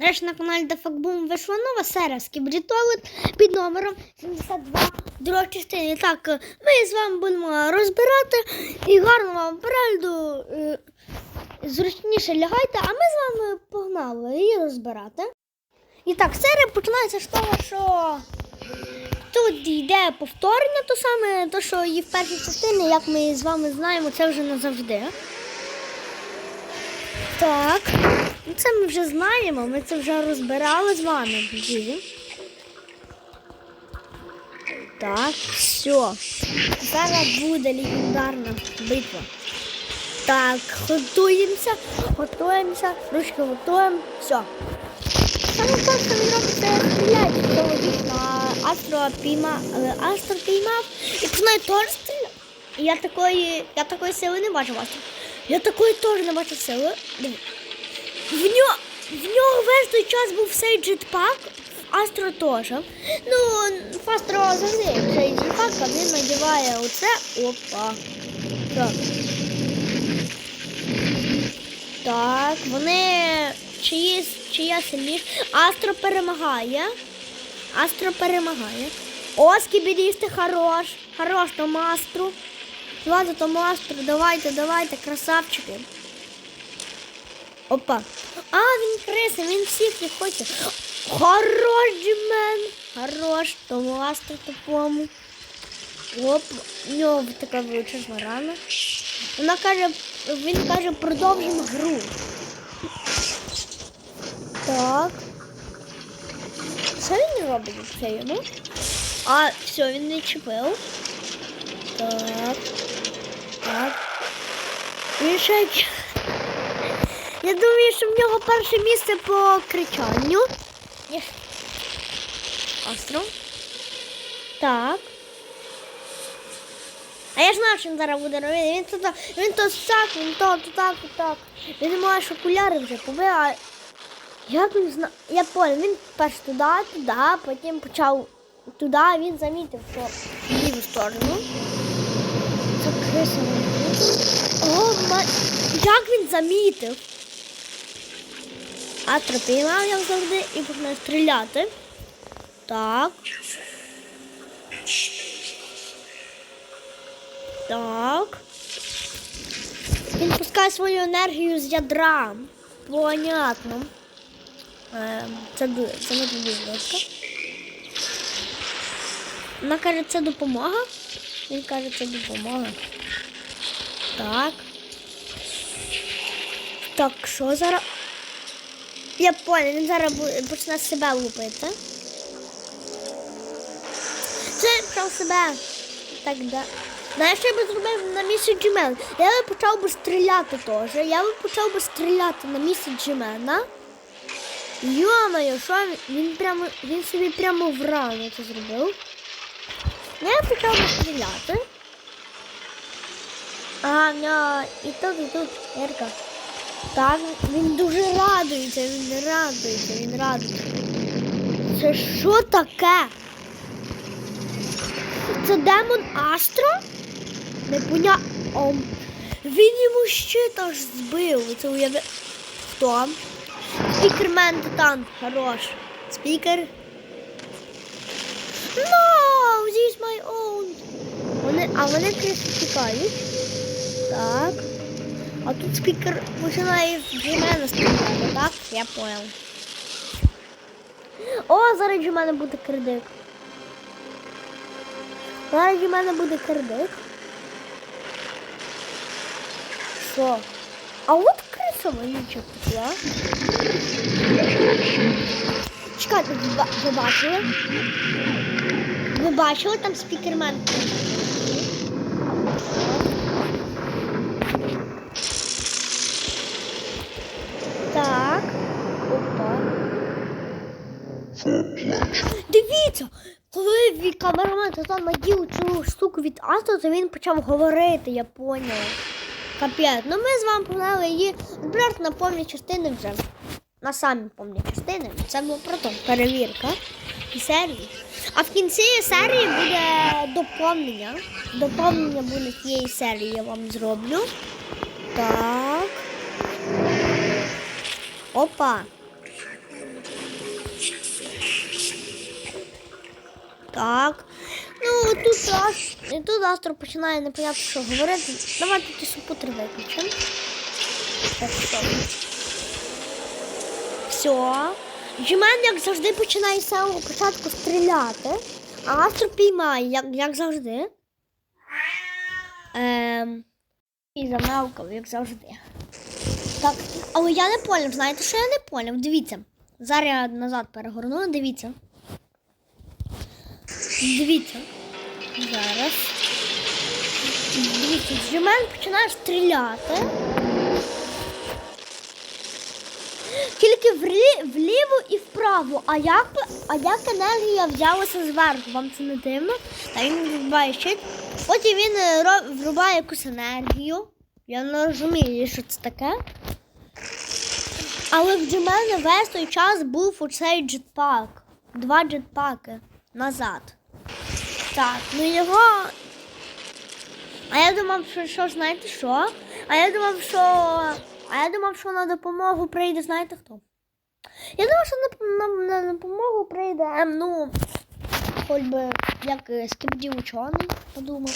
Нарешті на каналі Дефакбум вийшла нова серія Скібрітолет під номером 72 друга частини. Так, ми з вами будемо розбирати і гарно вам перегляду. е, Зручніше лягайте, а ми з вами погнали її розбирати. І так, серія починається з того, що тут йде повторення, то саме, то, що і в першій частині, як ми з вами знаємо, це вже назавжди. Так. Ну, Це ми вже знаємо, ми це вже розбирали з вами. Так, все. Зараз буде легендарна битва. Так, готуємося, готуємося, ручки готуємо, все. Саме перше він робить стріляти. Астро піймав, Астро піймав і починає теж стріляти. Я такої, я такої сили не бачу Астро. Я такої теж не бачу сили. Диви. В нього, в нього весь той час був цей джетпак, Астро теж. Ну, Астро завжди цей джетпак, а він надіває оце. Опа. Так. Так, вони чиї, чия сильніше. Астро перемагає. Астро перемагає. О, скібідісти, хорош. Хорош тому Астру. Ладно, тому Астру, давайте, давайте, красавчики. Опа. А, він криса, він всіх не хоче. Хорош, Джимен. Хорош, тому Астру тупому. Оп, у нього така величезна рана. Вона каже, він каже, продовжимо гру. Так. Що він робить це йому? А, все, він не чіпив. Так. Так. Він ще... Я думаю, що в нього перше місце по кричанню. Остров. Так. А я ж знаю, що він зараз буде робити. Він тут, він то так, він то, то так, то так. Він має окуляри вже побив, а як він зна... Я понял, він перш туди, туди, потім почав туди, він замітив, що в ліву сторону. Це криса. О, ма... Як він замітив? А піймав, як завжди, і почне стріляти. Так. Так. Він пускає свою енергію з ядра. Понятно. Ем, Це, це не дуже легко. Вона каже, це допомога. Він каже, це допомога. Так. Так, що зараз? Я понял, він зараз почне себе лупити. Це почав себе. Так, да. Знаєш, що я би зробив на місці Джимена? Я би почав би стріляти теж. Я би почав би стріляти на місці Джимена. Йо-моє, що він, він прямо, він собі прямо в рану це зробив. Я почав би стріляти. Ага, в і тут, і тут Ерка. Так, він дуже радується, він радується, він радується. Це що таке? Це демон Астро? Не поня... О, він йому щит аж збив. Це уяви... Хто? Спікермен Титан. Хорош. Спікер. No, this is my own. Вони, а вони крізь тікають. Так. А тут спікер починає з Джимена стріляти, так? Я понял. О, зараз у мене буде кредит. Зараз у мене буде кредит. Що? А от криса вонюча пішла. Чекайте, ви бачили? Ви бачили там спікермен? Так. Опа. Дивіться, ві- камерамен там надів цю штуку від Астро, то він почав говорити, я поняла. Капець. Ну ми з вами погнали її збирати на повні частини вже. На самі повні частини. Це було просто перевірка і серії. А в кінці серії буде доповнення. Доповнення буде цієї серії я вам зроблю. Так. Опа. Так. Ну, тут, аж, тут Астро починає непонятно, що говорити. Давайте ті супутри виключимо. Так, стоп. Все. Джимен, як завжди, починає з самого початку стріляти, а Астро піймає, як, як завжди. Ем, і замавкав, як завжди. Так, але я не поняв, знаєте, що я не поняв? Дивіться. Зараз я назад перегорну, дивіться. Дивіться. Зараз. Дивіться, Джимен починає стріляти. Тільки влі- вліво і вправо. А як, а як енергія взялася зверху? Вам це не дивно? Та він врубає щит. Потім він е, врубає якусь енергію. Я не розумію, що це таке. Але в Джимена весь той час був оцей джетпак. Два джетпаки назад. Так, ну його. А я думав, що, що знаєте що? А я думав, що. А я думав, що на допомогу прийде, знаєте хто? Я думав, що на, на, на допомогу прийде, ем, ну, хоч би як е, скібдів учений, подумав.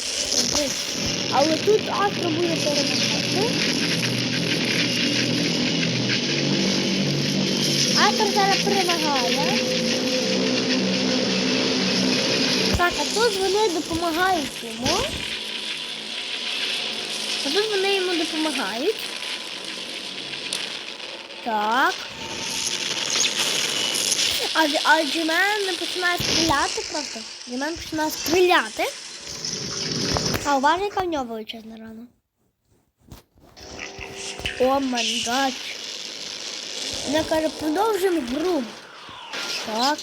Але тут Астро буде перемагати. Астро зараз перемагає. Так, а тут вони допомагають йому. А тут вони йому допомагають. Так. А, а Джимен починає стріляти просто. Джимен починає стріляти. А уважно, в нього величезна рана. О май гад. Вона каже, продовжимо гру. Так.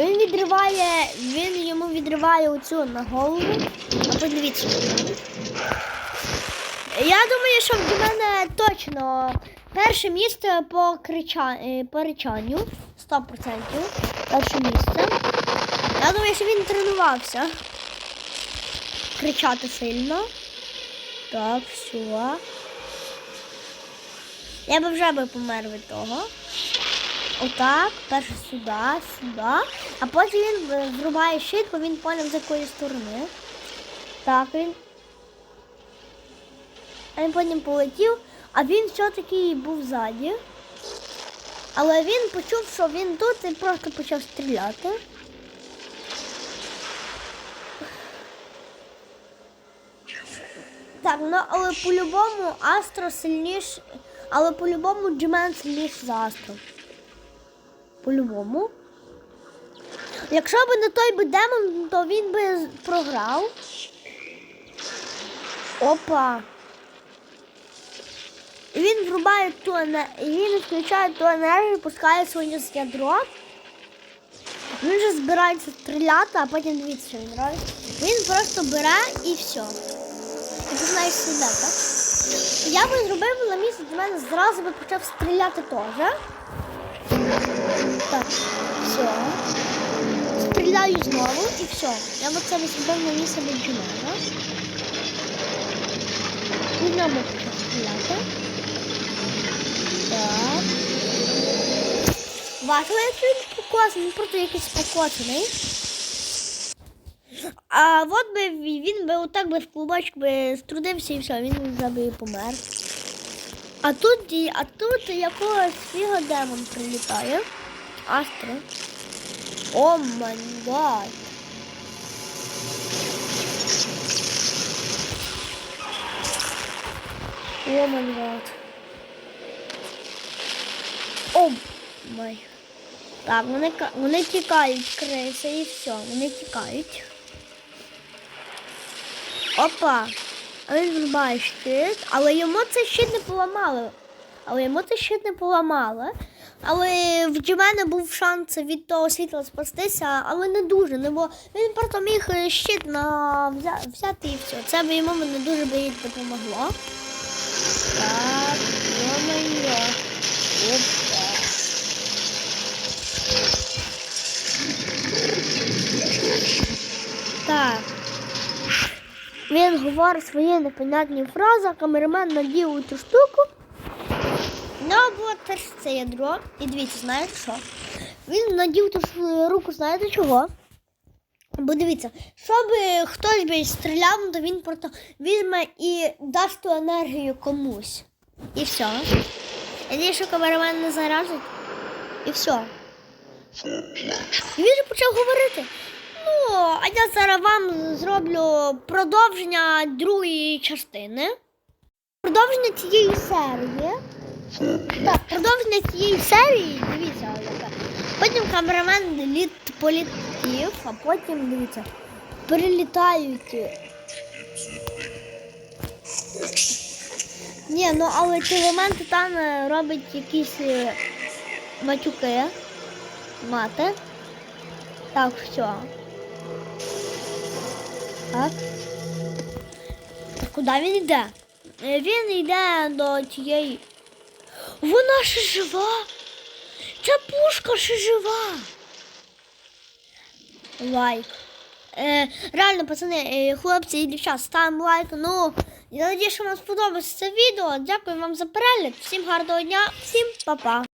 Він відриває, він йому відриває оцю на голову. А подивіться. Я думаю, що в мене точно перше місце по, крича... по речанню. 100%. Перше місце. Я думаю, що він тренувався. Кричати сильно. Так, все. Я би вже би помер від того. Отак, перше сюди, сюди. А потім він е, зрубає щит, бо він поняв з якої сторони. Так, він. А він потім полетів, а він все-таки був ззаді. Але він почув, що він тут і просто почав стріляти. Так, ну але по-любому Астро сильніш, але по-любому Джимен сильніш за Астро. По-любому. Якщо б не той би демон, то він би програв. Опа. І Він врубає ту енергію, він включає ту енергію, пускає своє ядро. Він вже збирається стріляти, а потім дивіться, що він робить. Він просто бере і все. І починає стріляти. Я би зробив на місці до мене зразу би почав стріляти теж. Так, все. Стріляю знову і все. Я б це зробив на місце Бенджамена. І знову почав стріляти. Так. Бачили, як він покосаний, просто якийсь покосаний. А от би він би отак би в би струдився і все, він би помер. А тут, а тут якогось фіга демон прилітає. Астро. О май гад. О май. О май. Так, вони, вони тікають криси і все, вони тікають. Опа. А він зрубає але йому цей щит не поламали. Але йому цей щит не поламали. Але в Джимена був шанс від того світла спастися, але не дуже. Не бо він просто міг е, щит на взяти і все. Це б йому не дуже би їй допомогло. Так, йо-моє. Так. Він говорить свої непонятні фрази, камерамен надів ту штуку. У нього було теж це ядро. І дивіться, знаєте що? Він надів ту ж руку, знаєте чого? Бо дивіться, щоб хтось би стріляв, то він просто візьме і дасть ту енергію комусь. І все. Я надію, що камерамен не заразить. І все. І він же почав говорити. А я зараз вам зроблю продовження другої частини. Продовження цієї серії. Так, продовження цієї серії, дивіться. Потім камерамен літ політів, а потім, дивіться, перелітають. Ні, ну але ці моменти там е, робить якісь е, матюки. Мати. Так, все. Так. Куди він йде? Він йде до тієї. Вона ще жива. Ця пушка ще жива. Лайк. Е, реально, пацани, е, хлопці і дівчата, ставимо лайк. Ну, я надію, що вам сподобалося це відео. Дякую вам за перегляд. Всім гарного дня, всім па-па.